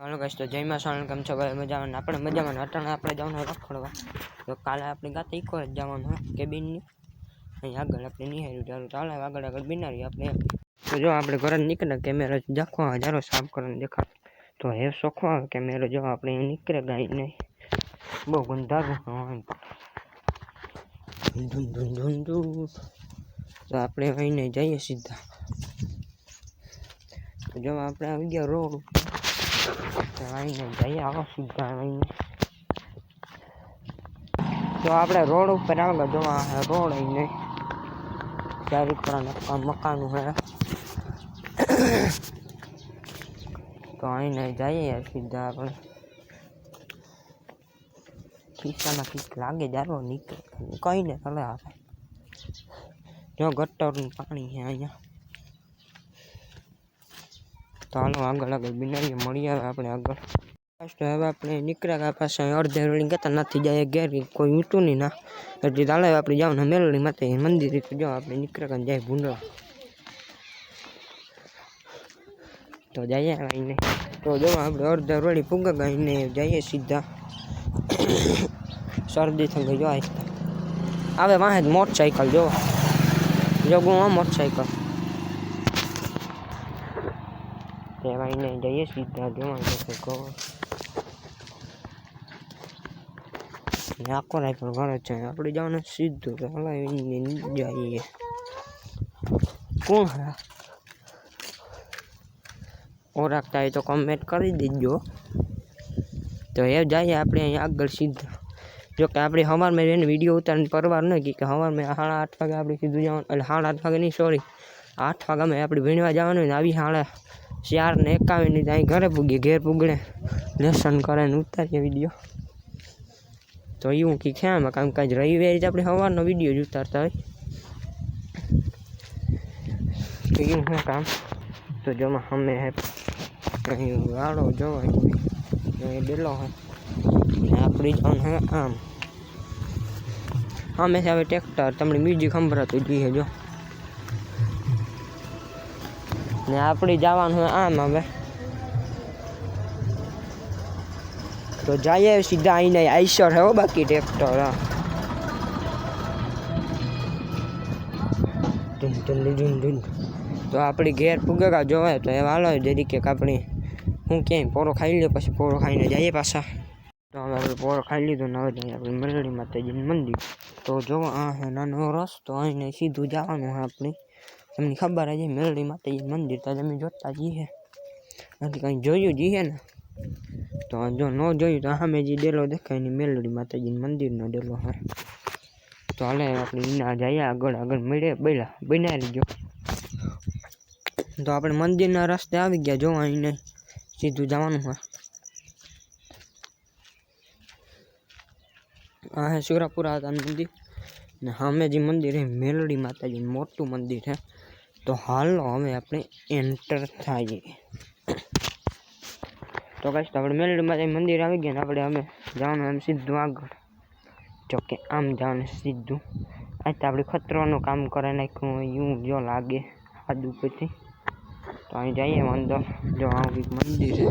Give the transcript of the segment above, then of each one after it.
હાલો guys તો જય માં સોનલ કેમ છો ભાઈ મજામાં આપણે મજામાં ને અટાણે આપણે જવાનું રખડવા તો કાલે આપણે ગાતે ઇકો જ જવાનું કેબિનની અહીં આગળ આપણે નિહાર્યું ચાલુ ચાલે આગળ આગળ બિનારી આપણે તો જો આપણે ઘરે જ નીકળે કેમેરો જાખો હજારો સાફ કરીને દેખા તો હે સોખો આવે કેમેરો જો આપણે અહીં નીકળે ગાઈ નહીં બહુ ગંધારું હોય ધૂન ધૂન ધૂન ધૂન તો આપણે અહીંને જઈએ સીધા તો જો આપણે આવી ગયા રોડ તો આવીને જઈએ આવો આવીને તો આપણે રોડ ઉપર આગળ જોવા રોડ આવીને ચારી ખરા મકાન હે તો અહીંને જઈએ સીધા આપણે. ખિસ્સામાં ખીસ લાગે જારો નીકળે કઈ ને ચલે આવે જો ગટરનું પાણી છે અહીંયા. તો હાલો, આગળ આગળ બિનારી મળી આવે આપણે આગળ. ફર્સ્ટ હવે આપણે નીકળ્યા ગયા પાછા અડધે રોડી ગતા નથી જાય ઘેર, કોઈ ઊંટું નહીં, ના. એટલે ચાલે આપણે જવાનું મેલડી માતા મંદિર તો જો, આપણે નીકળ્યા જાય ભૂંડવા. તો જઈએ આવીને તો જો, આપણે અડધે રોડી પૂગા ગાઈને જઈએ સીધા. શરદી થઈ ગઈ, જો આવે વાહે મોટરસાઇકલ જો. જો ગું મોટરસાઇકલ કહેવાય નહીં જઈએ સીધા જોવા જશે કહો આખો રાખ્યો ઘર જ છે આપણે જવાનું સીધું તો હલાવીને જઈએ કોણ હા ઓળખતા હોય તો કમેન્ટ કરી દેજો તો એ જઈએ આપણે અહીંયા આગળ સીધા જો કે આપણે સવારમાં રહીને વિડીયો ઉતારીને પરવાર ન કે સવારમાં સાડા આઠ વાગે આપણે સીધું જવાનું એટલે સાડા આઠ વાગે નહીં સોરી આઠ વાગ્યામાં આપણે ભીણવા જવાનું ને આવી સાડા ચાર ને એકાવન ની અહીં ઘરે પૂગીએ ઘેર પૂગડે લેસન કરે ને ઉતારીએ વિડીયો તો એવું કે ખ્યામાં કામ કાજ રવિવારે જ આપણે સવારનો વિડીયો જ ઉતારતા હોય તો એવું શું કામ તો જોમાં અમે હે અહીં વાળો જોવાય એ ડેલો હે ને આપણી જવાનું હે આમ અમે છે હવે ટ્રેક્ટર તમને મ્યુઝિક સંભળાતું જોઈએ જો ને આપણે જવાનું આમ હવે. તો જઈએ સીધા અહીંને આઈસર હે બાકી ટ્રેક્ટર, હા. તો આપણી ઘેર પુગેગા જોવાય તો એ વાલો જરી કે આપણી હું ક્યાંય પોરો ખાઈ લે પછી પોરો ખાઈને જઈએ પાછા. તો હવે આપણે પોરો ખાઈ લીધો ને હવે જઈએ મેલડી માતાજીનું મંદિર. તો જો આ હે નાનો તો અહીંને સીધું જવાનું હે આપણે. તમને ખબર છે મેલડી માતાજી મંદિર તો તમે જોતા જઈએ નથી કંઈ જોયું જઈએ ને તો જો ન જોયું તો સામે જે ડેલો દેખાય ને મેલડી માતાજી મંદિરનો ડેલો હા તો હાલે આપણે એના જઈએ આગળ આગળ મળે બેલા બનાવી લીજો તો આપણે મંદિરના રસ્તે આવી ગયા જોવા એને સીધું જવાનું હોય આ હે સુરાપુરા હતા મંદિર ને સામે જે મંદિર છે મેલડી માતાજી મોટું મંદિર છે તો હાલો હવે આપણે એન્ટર થાય તો કઈ આપણે મેલડી માતાજી મંદિર આવી ગયા ને આપણે અમે જવાનું એમ સીધું આગળ જો કે આમ જવાનું સીધું આ તો આપણે ખતરાનું કામ કરે નાખ્યું હોય એવું જો લાગે આદુ પછી તો અહીં જઈએ અંદર જો આ કંઈક મંદિર છે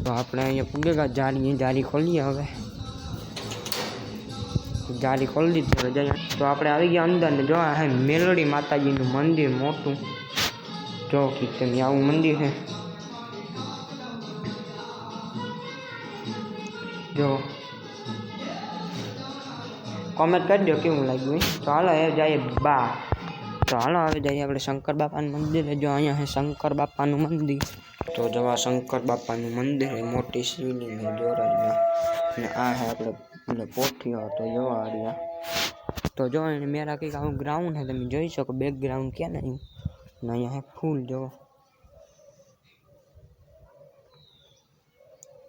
તો આપણે અહીંયા પૂગેગા જારી જારી ખોલીએ હવે જારી ખોલી દીધી જઈએ તો આપણે આવી ગયા અંદર ને જો હે મેલડી માતાજીનું મંદિર મોટું. જો કે આવું મંદિર છે જો. કોમેન્ટ કરી દો કેવું લાગ્યું. તો હાલો એ જઈએ બા. તો હાલો, હવે જઈએ આપણે શંકર બાપાનું મંદિર. જો અહીંયા છે શંકર બાપાનું મંદિર. તો જવા શંકર બાપાનું મંદિર મોટી શિવલિંગ છે અને આ છે આપણે એટલે પોઠીઓ તો જોવા રહ્યા તો જો એને મેરા કંઈક આવું ગ્રાઉન્ડ છે તમે જોઈ શકો બેકગ્રાઉન્ડ ક્યાં નહીં ને અહીંયા ફૂલ, જો.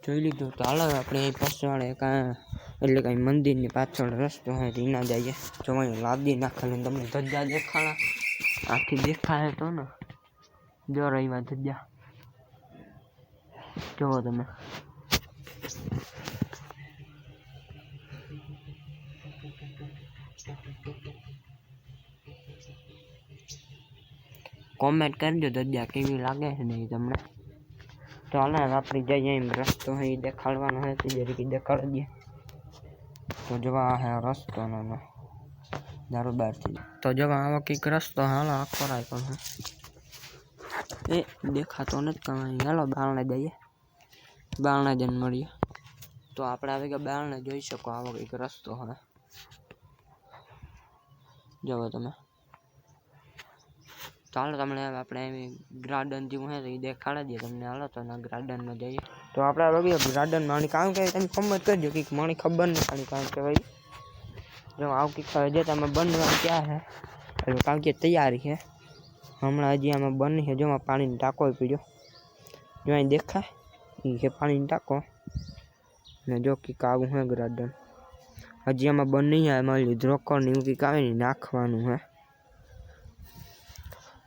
જોઈ લીધું તો હાલો, આપણે પાછળ કાં એટલે કાંઈ મંદિરની પાછળ રસ્તો હોય એના જઈએ. જો અહીં લાદી નાખેલી, તમને ધજા દેખાડા આખી દેખાય તો ને. જો રહીવા ધજા. જુઓ તમે. કોમેન્ટ કરજો, દદ્યા, કેવી લાગે છે નહીં તમને? તો હાલ આપણે જઈએ એમ રસ્તો ઈ દેખાડવાનો હે તે જરીકી દેખાડી દઈએ તો જોવા હે રસ્તો નો દારૂબારથી તો જોવા આવો કંઈક રસ્તો, હાલો, આખો પણ હે. એ, દેખાતો નથી કમાઈ હાલો, બારણે જઈએ. બારણે જઈને મળીએ. તો આપણે આવી ગયા બાળને જોઈ શકો આવો કંઈક રસ્તો હવે જુઓ તમે. તો હાલો તમને આપણે એમ ગાર્ડન જેવું હે તો એ દેખાડી દઈએ તમને. હાલો તો ગાર્ડનમાં જઈએ. તો આપણે રવિ ગાર્ડન આની કામ કે તમે ખબર કરજો કે માણી ખબર નહીં ખાલી કામ કે ભાઈ, જો આવું કંઈક હજે તમે બનવાનું ક્યાં હે? એટલે કામ કે તૈયારી છે હમણાં હજી આમાં બની છે જો પાણીની ટાંકો પીડ્યો જો અહીં દેખાય એ છે પાણીનો ટાંકો. ને જો કંઈક આવું હે ગાર્ડન હજી આમાં બની છે એમાં લીધરોકર ને એવું કંઈક આવે ને નાખવાનું હે.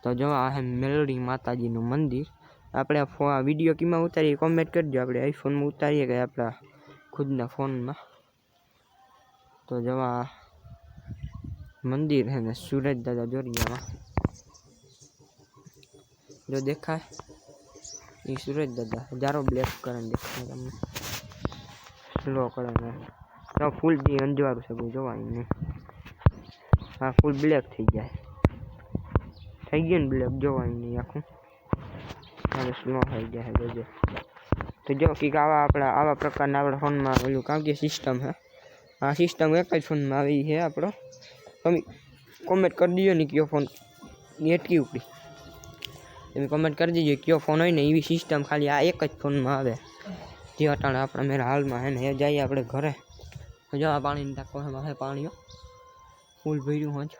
તો જો આ હે મેલડી માતાજીનું મંદિર આપણે ફો આ વિડીયો કીમાં ઉતારીએ કોમેન્ટ કરજો આપણે આઈફોનમાં ઉતારીએ કે આપણા ખુદના ફોનમાં તો જો આ મંદિર હે ને સુરજ દાદા જોરિયામાં જો દેખાય એ સુરજ દાદા હજારો બ્લેક કરે દેખાય તમને સ્લો કરે ને તો ફૂલ બી અંજવાળું છે કોઈ જોવાય નહીં હા ફૂલ બ્લેક થઈ જાય થઈ ગયું ને બ્લેક જોવાય નહીં આખું હવે સ્લો થઈ જાય જોજો તો જો કંઈક આવા આપણા આવા પ્રકારના આપણા ફોનમાં ઓલું કામ કે સિસ્ટમ છે આ સિસ્ટમ એક જ ફોનમાં આવી છે આપણો તમે કોમેન્ટ કરી દીજો ને કયો ફોન એટકી ઉપડી તમે કોમેન્ટ કરી દીજો કયો ફોન હોય ને એવી સિસ્ટમ ખાલી આ એક જ ફોનમાં આવે જે અટાણે આપણા મેરા હાલમાં હે ને એ જઈએ આપણે ઘરે તો જો આ પાણીની ટાંકો છે માથે પાણીઓ ફૂલ ભર્યું હોય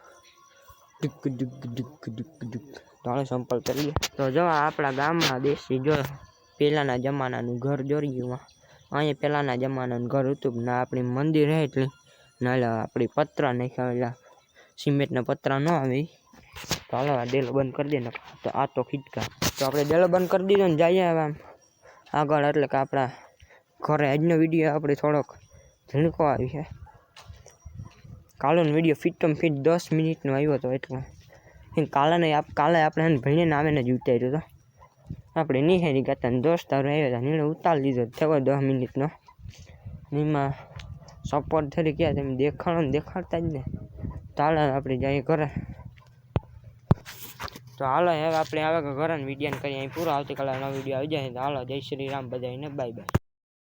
ડુક ડુક ડુક ડુક ડુક તાણે સંપલ કરીએ તો જો આપણા ગામમાં દેશી જો પહેલાંના જમાનાનું ઘર જોર્યું અહીંયા પહેલાંના જમાનાનું ઘર હતું ના આપણી મંદિર હે એટલે. ના આપણી પતરા નાખ્યા સિમેન્ટના પતરા ન આવી. તો હાલો આ ડેલો બંધ કરી દે તો આ તો ખીચકા તો આપણે ડેલો બંધ કરી દીધો ને જઈએ હવે આમ. આગળ એટલે કે આપણા ઘરે આજનો વીડિયો આપણે થોડોક ઝીણકો આવી છે. કાલનો વીડિયો ફિટમ ફિટ દસ મિનિટનો આવ્યો હતો એટલો. એમ કાલે આપ, કાલે આપણે એને ભણીને આવે ને જ ઉતાર્યો હતો આપણે નિહેરી ગાતા દોસ્તારો આવ્યા હતા નીણે ઉતારી લીધો થયો દસ મિનિટનો. એમાં સપોર્ટ થઈ ગયા તમે દેખાડો ને દેખાડતા જ ને. ચાલો આપણે જઈએ ઘરે. તો હાલો હવે આપણે આવે ઘરે વીડિયો કરીએ. અહીં પૂરો આવતીકાલે નવો વીડિયો આવી જાય તો હાલો જય શ્રી રામ બધાને બાય બાય.